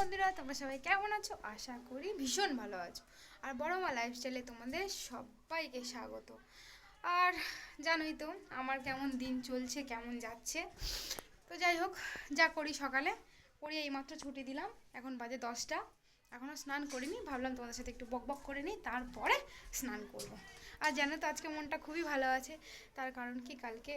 বন্ধুরা, তোমরা সবাই কেমন আছো? আশা করি ভীষণ ভালো আছো। আর বড় মা লাইফস্টাইলে তোমাদের সবাইকে স্বাগত। আর জানোই তো, আমার কেমন দিন চলছে, কেমন যাচ্ছে। তো যাই হোক, যা করি সকালে, করি এইমাত্র ছুটি দিলাম, এখন বাজে দশটা। এখনও স্নান করিনি, ভাবলাম তোমাদের সাথে একটু বক বক করে নিই, তারপরে স্নান করব। আর জানো তো, আজকে মনটা খুবই ভালো আছে, তার কারণ কি কালকে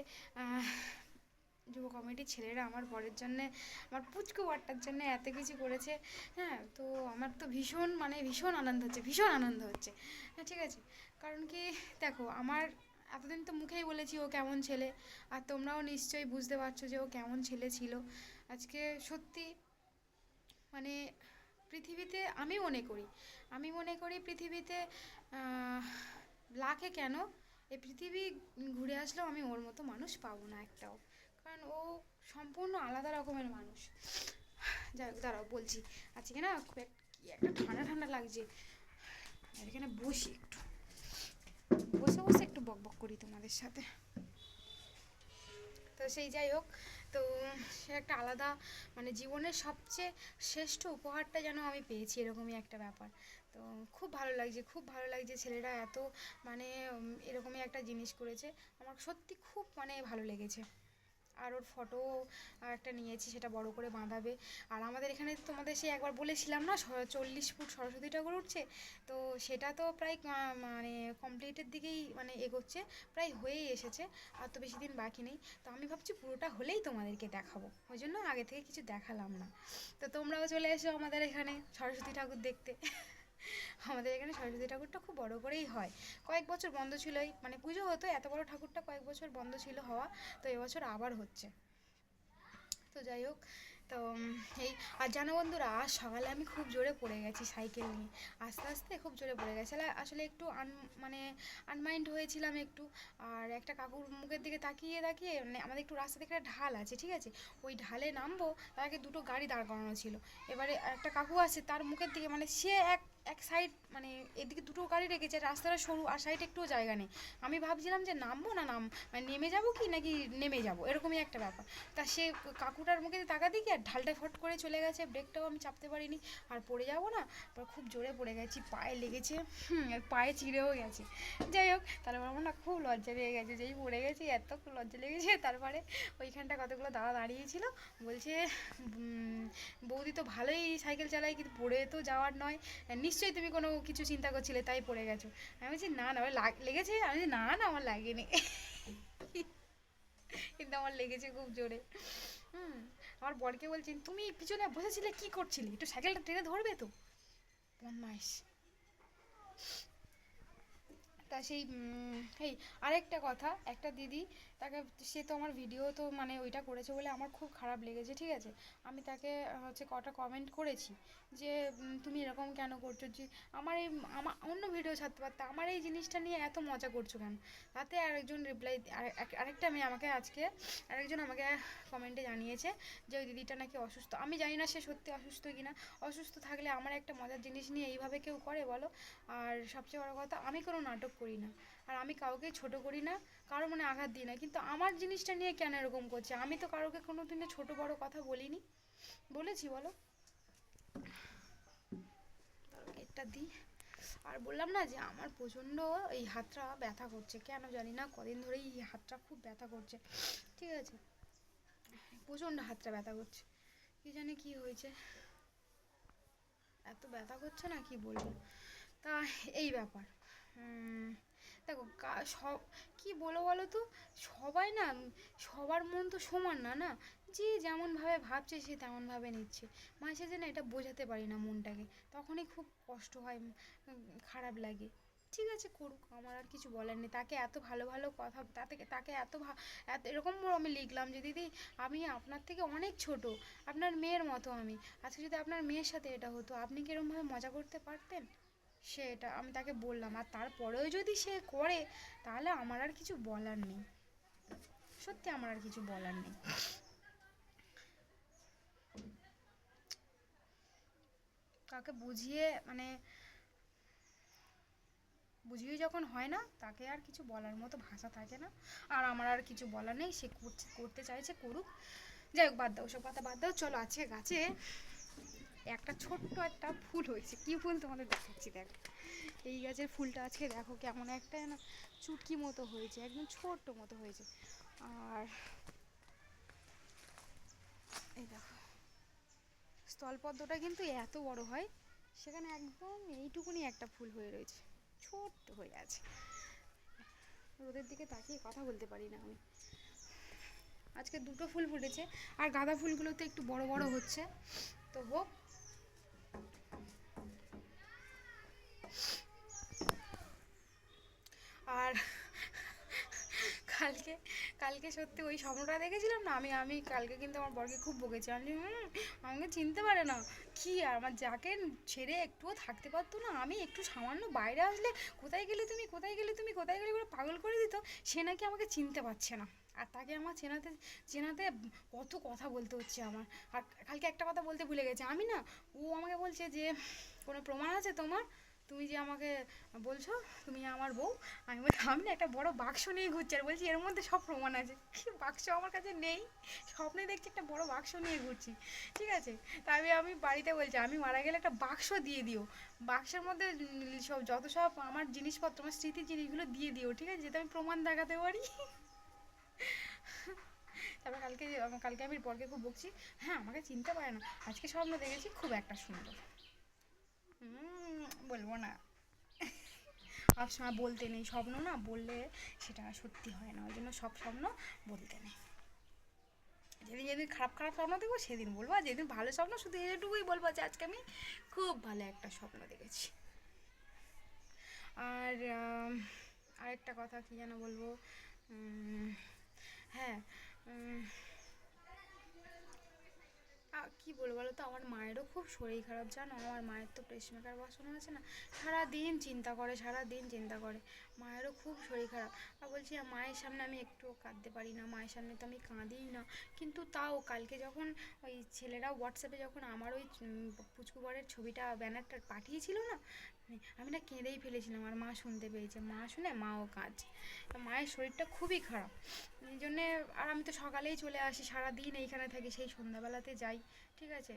যুব কমিটির ছেলেরা আমার বরের জন্যে, আমার পুচকু বারটার জন্য এত কিছু করেছে হ্যাঁ? তো আমার তো ভীষণ মানে ভীষণ আনন্দ হচ্ছে, ভীষণ আনন্দ হচ্ছে। হ্যাঁ ঠিক আছে? কারণ কি, দেখো, আমার এতদিন তো মুখেই বলেছি, ও কেমন ছেলে? আর তোমরাও নিশ্চয়ই বুঝতে পারছ যে ও কেমন ছেলে ছিল। আজকে সত্যি মানে পৃথিবীতে আমি মনে করি, আমি মনে করি পৃথিবীতে লাখে কেন, এই পৃথিবী ঘুরে আসলেও আমি ওর মতো মানুষ পাবো না একটাও। ও সম্পূর্ণ আলাদা রকমের মানুষ। যাই হোক, দাঁড়াও, বলছি। আজকে না খুব একটা ঠান্ডা ঠান্ডা লাগছে। এখানে বসি একটু। বসে বসে একটু বক বক করি তোমাদের সাথে। তো সেই যাই হোক, তো সে একটা আলাদা মানে জীবনের সবচেয়ে শ্রেষ্ঠ উপহারটা যেন আমি পেয়েছি, এরকমই একটা ব্যাপার। তো খুব ভালো লাগছে, খুব ভালো লাগছে ছেলেরা এত মানে এরকমই একটা জিনিস করেছে। আমার সত্যি খুব মানে ভালো লেগেছে। আর ওর ফটো একটা নিয়েছি, সেটা বড় করে বাঁধাবে। আর আমাদের এখানে তোমাদের সেই একবার বলেছিলাম না চল্লিশ ফুট সরস্বতী ঠাকুর উঠছে, তো সেটা তো প্রায় মানে কমপ্লিটের দিকেই মানে এগোচ্ছে, প্রায় হয়েই এসেছে, আর তো বেশি দিন বাকি নেই। তো আমি ভাবছি পুরোটা হলেই তোমাদেরকে দেখাবো, ওই জন্য আগে থেকে কিছু দেখালাম না। তো তোমরাও চলে এসো আমাদের এখানে সরস্বতী ঠাকুর দেখতে। আমাদের এখানে সরস্বতী ঠাকুরটা খুব বড় করেই হয়। কয়েক বছর বন্ধ ছিলই মানে পুজো হতো, এত বড় ঠাকুরটা কয়েক বছর বন্ধ ছিল হওয়া, তো এবছর আবার হচ্ছে। তো যাই হোক, তো এই, আর জানো বন্ধুরা, আজ সকালে আমি খুব জোরে পড়ে গেছি সাইকেল নিয়ে। আস্তে আস্তে খুব জোরে পড়ে গেছি। আসলে- একটু আন মানে আনমাইন্ড হয়েছিলাম একটু। আর একটা কাকুর মুখের দিকে তাকিয়ে তাকিয়ে মানে আমাদের একটু রাস্তা থেকে একটা ঢাল আছে, ঠিক আছে? ওই ঢালে নামবো, তার আগে দুটো গাড়ি দাঁড় করানো ছিল। এবারে একটা কাকু আছে, তার মুখের দিকে মানে সে এক এক সাইড মানে এদিকে দুটো গাড়ি রেখেছে, রাস্তাটা সরু আর সাইডে একটুও জায়গা নেই। আমি ভাবছিলাম যে নামবো না নাম মানে নেমে যাব কি নাকি নেমে যাব? এরকমই একটা ব্যাপার। তা সে কাকুটার মুখে তাকাতে কি আর ঢালটা ফট করে চলে গেছে, ব্রেকটাও আমি চাপতে পারিনি, আর পড়ে যাব না? খুব জোরে পড়ে গেছি, পায়ে লেগেছে আর পায়ে চিড়েও গেছে। যাই হোক তারপর আমার না খুব লজ্জা পেয়ে গেছে, যেই পড়ে গেছি, এত লজ্জা লেগেছে। তারপরে ওইখানটা কতগুলো দাদা দাঁড়িয়েছিল, বলছে বৌদি তো ভালোই সাইকেল চালায়, কিন্তু পড়ে তো যাওয়ার নয়। নিশ্চয়ই তুমি কোনো কিছু চিন্তা করছিলে, তাই পড়ে গেছো। আমি বলছি, না না, আমার লেগেছে? আমি না না, আমার লাগেনি। কিন্তু আমার লেগেছে খুব জোরে। হুম, আমার বরকে বলছেন তুমি পিছনে বসেছিলে, কি করছিলে? একটু সাইকেলটা টেনে ধরবে তো? তা সেই এই আরেকটা কথা, একটা দিদি তাকে, সে তো আমার ভিডিও তো মানে ওইটা করেছে বলে আমার খুব খারাপ লেগেছে, ঠিক আছে? আমি তাকে হচ্ছে কটা কমেন্ট করেছি যে তুমি এরকম কেন করছ? যে, আমার এই, আমার অন্য ভিডিও ছাড়তে পারতে, আমার এই জিনিসটা নিয়ে এত মজা করছ কেন? তাতে আরেকজন রিপ্লাই আরেকটা মেয়ে আমাকে আজকে, আরেকজন আমাকে কমেন্টে জানিয়েছে যে, ওই দিদিটা নাকি অসুস্থ। আমি জানি না সে সত্যি অসুস্থ কিনা। অসুস্থ থাকলে আমার একটা মজার জিনিস নিয়ে এইভাবে কেউ করে বলো? আর সবচেয়ে বড় কথা, আমি কোনো নাটক করি না। আর আমি কাউকে ছোট করি না, কারও মনে আঘাত দিই না। কিন্তু আমার জিনিসটা নিয়ে কেন এরকম করছে? আমি তো কারোকে কোনো দিনে ছোট বড় কথা বলিনি। বলেছি, বলো। এটা দিই। আর বললাম না যে, আমার প্রচণ্ড এই হাতটা ব্যথা করছে। কেন জানি না, কদিন ধরেই এই হাতটা খুব ব্যথা করছে। ঠিক আছে? প্রচণ্ড হাতটা ব্যথা করছে। কি জানি কি হয়েছে। এত ব্যথা করছে না, কি বলব? তা, এই ব্যাপার। দেখো সব, কি বলো বলো তো? সবাই না সবার মন তো সমান না না? যে যেমনভাবে ভাবছে সে তেমনভাবে নিচ্ছে। মাঝে সাঝে না এটা বোঝাতে পারি না মনটাকে। তখনই খুব কষ্ট হয় খারাপ লাগে। ঠিক আছে, করুক, আমার আর কিছু বলার নেই। তাকে এত ভালো ভালো কথা, তাতে, তাকে এত এত, এরকম আমি লিখলাম যে, দিদি, আমি আপনার থেকে অনেক ছোট। আপনার মেয়ের মতো আমি। আজকে যদি আপনার মেয়ের সাথে এটা হতো, আপনি কি এরকমভাবে মজা করতে পারতেন? সে এটা আমি তাকে বললাম, আর তারপরেও যদি সে করে, তাহলে আমার আর কিছু বলার নেই। সত্যি আমার আর কিছু বলার নেই। কাকে বুঝিয়ে মানে বুঝিয়ে যখন হয় না, তাকে আর কিছু বলার মতো ভাষা থাকে না। আর আমার আর কিছু বলার নেই, সে করছে, করতে চাইছে করুক। যাই হোক, বাদ দাও ওসব কথা বাদ দাও, চলো আজকে গাছে একটা ছোট্ট একটা ফুল হয়েছে। কী ফুল তোমাদের দেখাচ্ছি, দেখ। এই গাছের ফুলটা আজকে দেখো কেমন একটা যেন চুটকি মতো হয়েছে, একদম ছোট্ট মতো হয়েছে। আর এই দেখো, স্থলপদ্মটা কিন্তু এত বড় হয়, সেখানে একদম এইটুকুনি একটা ফুল হয়ে রয়েছে, ছোট্ট হয়ে আছে। রোদের দিকে তাকিয়ে কথা বলতে পারি না আমি। আজকে দুটো ফুল ফুটেছে, আর গাঁদা ফুলগুলো তো একটু বড় বড় হচ্ছে। তো হোক আর কালকে কালকে সত্যি ওই স্বপ্নটা দেখেছিলাম না? আমি আমি কালকে কিন্তু আমার বরকে খুব বকেছি। আমি, হুম, আমাকে চিনতে পারে না। কি আর আমার যাকে ছেড়ে একটুও থাকতে পারতো না? আমি একটু সামান্য বাইরে আসলে কোথায় গেলে তুমি, কোথায় গেলে তুমি, কোথায় গেলে করে পাগল করে দিত, সে নাকি আমাকে চিনতে পারছে না। আর তাকে আমার চেনাতে চেনাতে কত কথা বলতে হচ্ছে আমার। আর কালকে একটা কথা বলতে ভুলে গেছে। আমি না, ও আমাকে বলছে যে, কোনো প্রমাণ আছে তোমার? তুমি যে আমাকে বলছো তুমি আমার বউ আমি বলছি আমি না একটা বড় বাক্স নিয়ে ঘুরছি। আর বলছি এর মধ্যে সব প্রমাণ আছে। কি বাক্স আমার কাছে নেই? স্বপ্নে দেখছি একটা বড় বাক্স নিয়ে ঘুরছি। ঠিক আছে। তাই আমি বাড়িতে বলছি আমি মারা গেলে একটা বাক্স দিয়ে দিও। বাক্সের মধ্যে সব যত সব আমার জিনিসপত্র আমার স্মৃতির জিনিসগুলো দিয়ে দিও ঠিক আছে? যাতে আমি প্রমাণ দেখাতে পারি? তারপর কালকে কালকে আমি বরকে খুব বকছি। হ্যাঁ আমাকে চিনতে পারে না। আজকে স্বপ্ন দেখেছি খুব একটা সুন্দর। হুম, বলব না। সবসময় বলতে নেই, স্বপ্ন না বললে সেটা সত্যি হয় না, ওই জন্য সব স্বপ্ন বলতে নেই। যেদিন যেদিন খারাপ খারাপ স্বপ্ন দেখব, সেদিন বলব, আর যেদিন ভালো স্বপ্ন শুধু এটুকুই বলব যে আজকে আমি খুব ভালো একটা স্বপ্ন দেখেছি। আর আরেকটা কথা কি যেন বলব? হ্যাঁ কি বলব বলো তো আমার মায়েরও খুব শরীর খারাপ, জানো? আমার মায়ের তো পেসমেকার বসানো আছে না? সারাদিন চিন্তা করে সারা দিন চিন্তা করে। মায়েরও খুব শরীর খারাপ। আর বলছি, মায়ের সামনে আমি একটুও কাঁদতে পারি না, মায়ের সামনে তো আমি কাঁদিই না। কিন্তু তাও কালকে যখন ওই ছেলেরা হোয়াটসঅ্যাপে যখন আমার ওই পুচকু বরের ছবিটা, ব্যানারটা পাঠিয়েছিল না আমি না কেঁদেই ফেলেছিলাম আর মা শুনতে পেয়েছে। মা শুনে মাও কাজ মায়ের শরীরটা খুবই খারাপ। এই জন্যে আর আমি তো সকালেই চলে আসি সারা দিন এইখানে থাকি, সেই সন্ধ্যাবেলাতে যাই, ঠিক আছে?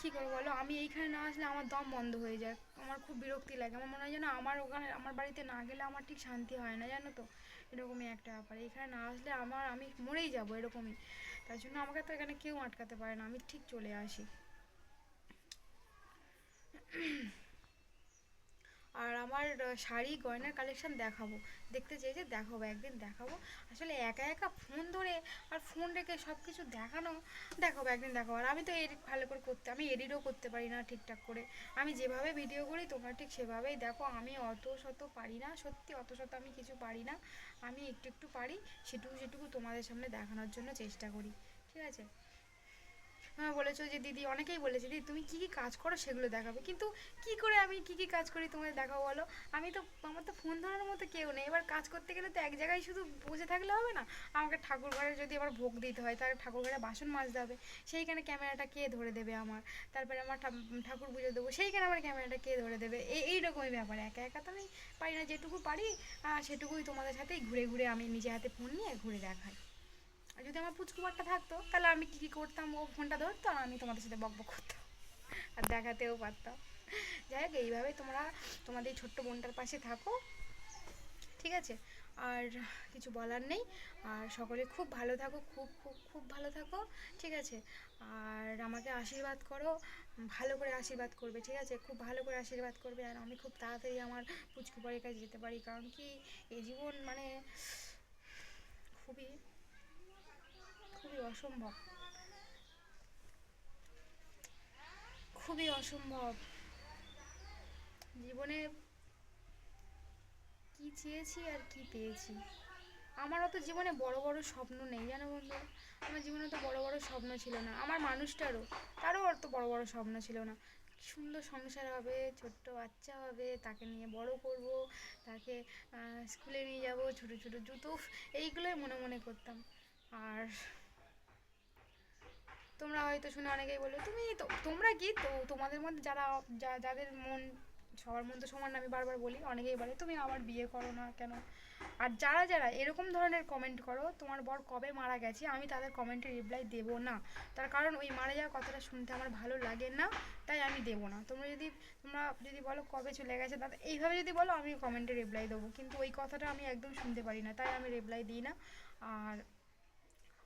কী করব বলো? আমি এইখানে না আসলে আমার দম বন্ধ হয়ে যায়। আমার খুব বিরক্তি লাগে। আমার মনে হয় যেন আমার ওখানে, আমার বাড়িতে না গেলে আমার ঠিক শান্তি হয় না, জানো তো? এরকমই একটা ব্যাপার। এখানে না আসলে আমার, আমি মরেই যাব এরকমই। তার জন্য আমাকে তো এখানে কেউ আটকাতে পারে না। আমি ঠিক চলে আসি। আর আমার শাড়ি গয়নার কালেকশন দেখাবো। দেখতে চেয়েছে দেখাবো, একদিন দেখাবো। আসলে একা একা ফোন ধরে আর ফোন রেখে সব কিছু দেখানো, দেখাবো, একদিন দেখাবো। আর আমি তো এডিট ভালো করে করতে, আমি এডিটও করতে পারি না ঠিকঠাক করে। আমি যেভাবে ভিডিও করি, তোমরা ঠিক সেভাবেই দেখো। আমি অত শত পারি না, সত্যি অত শত আমি কিছু পারি না। আমি একটু একটু পারি, সেটুকু সেটুকু তোমাদের সামনে দেখানোর জন্য চেষ্টা করি। ঠিক আছে? বলেছ যে দিদি, অনেকেই বলেছে, দিদি, তুমি কী কী কাজ করো সেগুলো দেখাবে। কিন্তু কি করে আমি কী কী কাজ করি তোমাদের দেখাবো বলো? আমি তো, আমার তো ফোন ধরানোর মতো কেউ নেই। এবার কাজ করতে গেলে তো এক জায়গায় শুধু বসে থাকলে হবে না? আমাকে ঠাকুর ঘরে যদি আবার ভোগ দিতে হয়, তাহলে ঠাকুর ঘরে বাসন মাজতে হবে। সেইখানে ক্যামেরাটা কে ধরে দেবে আমার? তারপরে আমার ঠাকুর পুজো দেবো। সেইখানে আমার ক্যামেরাটা কে ধরে দেবে? এই এইরকমই ব্যাপার। একা একা তো আমি পারি না। যেটুকু পারি সেটুকুই তোমাদের সাথেই ঘুরে ঘুরে আমি নিজে হাতে ফোন নিয়ে ঘুরে দেখাই। আর যদি আমার পুচকুমারটা থাকতো, তাহলে আমি কী কী করতাম? ও ফোনটা ধরতো আর আমি তোমাদের সাথে বকবক করতাম। আর দেখাতেও পারতাম। যাই হোক এইভাবে তোমরা তোমাদের ছোট্ট বোনটার পাশে থাকো। ঠিক আছে? আর কিছু বলার নেই। আর সকলে খুব ভালো থাকো, খুব খুব খুব ভালো থাকো। ঠিক আছে? আর আমাকে আশীর্বাদ করো, ভালো করে আশীর্বাদ করবে। ঠিক আছে? খুব ভালো করে আশীর্বাদ করবে। আর আমি খুব তাড়াতাড়ি আমার পুচকু পরের কাছে যেতে পারি। কারণ কি এই জীবন মানে খুবই খুবই অসম্ভব। খুবই অসম্ভব। জীবনে কি চেয়েছি আর কি পেয়েছি? আমার অত জীবনে বড় বড় স্বপ্ন নেই, জানো বন্ধু? আমার জীবনে তো বড় বড় স্বপ্ন ছিল না। আমার মানুষটারও, তারও অত বড় বড় স্বপ্ন ছিল না। সুন্দর সংসার হবে, ছোট্ট বাচ্চা হবে, তাকে নিয়ে বড় করব, তাকে স্কুলে নিয়ে যাব, ছোট ছোট জুতো, এইগুলোই মনে মনে করতাম। আর তোমরা হয়তো শুনে অনেকেই বলবে, তুমি তো, তোমরা কি তো, তোমাদের মধ্যে যারা যাদের মন, সবার মন তো সমান আমি বারবার বলি, অনেকেই বলে, তুমি আবার বিয়ে করো না কেন? আর যারা যারা এরকম ধরনের কমেন্ট করো, তোমার বর কবে মারা গেছে? আমি তাদের কমেন্টে রিপ্লাই দেবো না। তার কারণ ওই মারা যাওয়ার কথাটা শুনতে আমার ভালো লাগে না, তাই আমি দেবো না। তোমরা যদি তোমরা যদি বলো কবে চলে গেছে তাতে এইভাবে যদি বলো, আমি কমেন্টে রিপ্লাই দেবো। কিন্তু ওই কথাটা আমি একদম শুনতে পারি না, তাই আমি রিপ্লাই দিই না। আর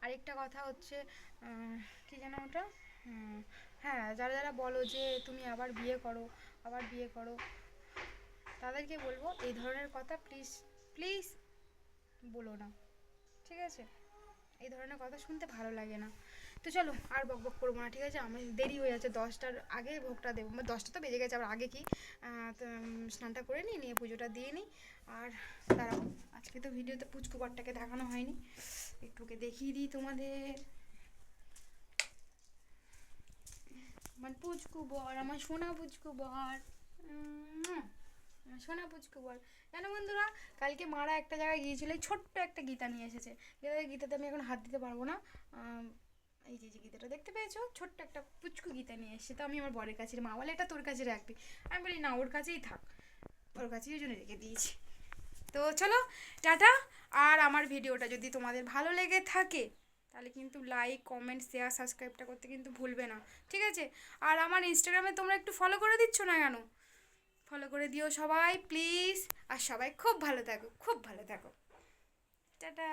আরেকটা কথা হচ্ছে কী যেন ওটা? হ্যাঁ যারা যারা বলো যে তুমি আবার বিয়ে করো, আবার বিয়ে করো, তাদেরকে বলব এই ধরনের কথা প্লিজ প্লিজ বলো না। ঠিক আছে? এই ধরনের কথা শুনতে ভালো লাগে না। তো চলো? আর বক বক করব না, ঠিক আছে? আমি দেরি হয়ে যাচ্ছে, দশটার আগে ভোগটা দেবো। মানে দশটা তো বেজে গেছে, আবার আগে কি? স্নানটা করে নিই, নিয়ে পুজোটা দিয়ে নিই। আর দাঁড়াও, আজকে তো ভিডিওতে পুচকু বরটাকে দেখানো হয়নি। একটুকে দেখিয়ে দিই তোমাদের। আমার পুচকু বর, আমার সোনা পুচকু বর। সোনা পুচকু বর। জানো বন্ধুরা, কালকে মারা একটা জায়গায় গিয়েছিল ছোট্ট একটা গীতা নিয়ে এসেছে। গীতা গীতাতে আমি এখন হাত দিতে পারব না। এই যে যে গীতাটা দেখতে পেয়েছ? ছোট্ট একটা পুচকু গীতা নিয়ে এসেছে। তো আমি আমার বরের কাছে, মা বলে, এটা তোর কাছে রাখবি। আমি বলি, না, ওর কাছেই থাক। ওর কাছেই ওই জন্য রেখে দিয়েছি। তো চলো, টাটা। আর আমার ভিডিওটা যদি তোমাদের ভালো লেগে থাকে, তাহলে কিন্তু লাইক কমেন্ট শেয়ার সাবস্ক্রাইবটা করতে কিন্তু ভুলবে না। ঠিক আছে? আর আমার ইনস্টাগ্রামে তোমরা একটু ফলো করে দিচ্ছ না কেন? ফলো করে দিও সবাই প্লিজ আর সবাই খুব ভালো থাকো, খুব ভালো থাকো। টাটা।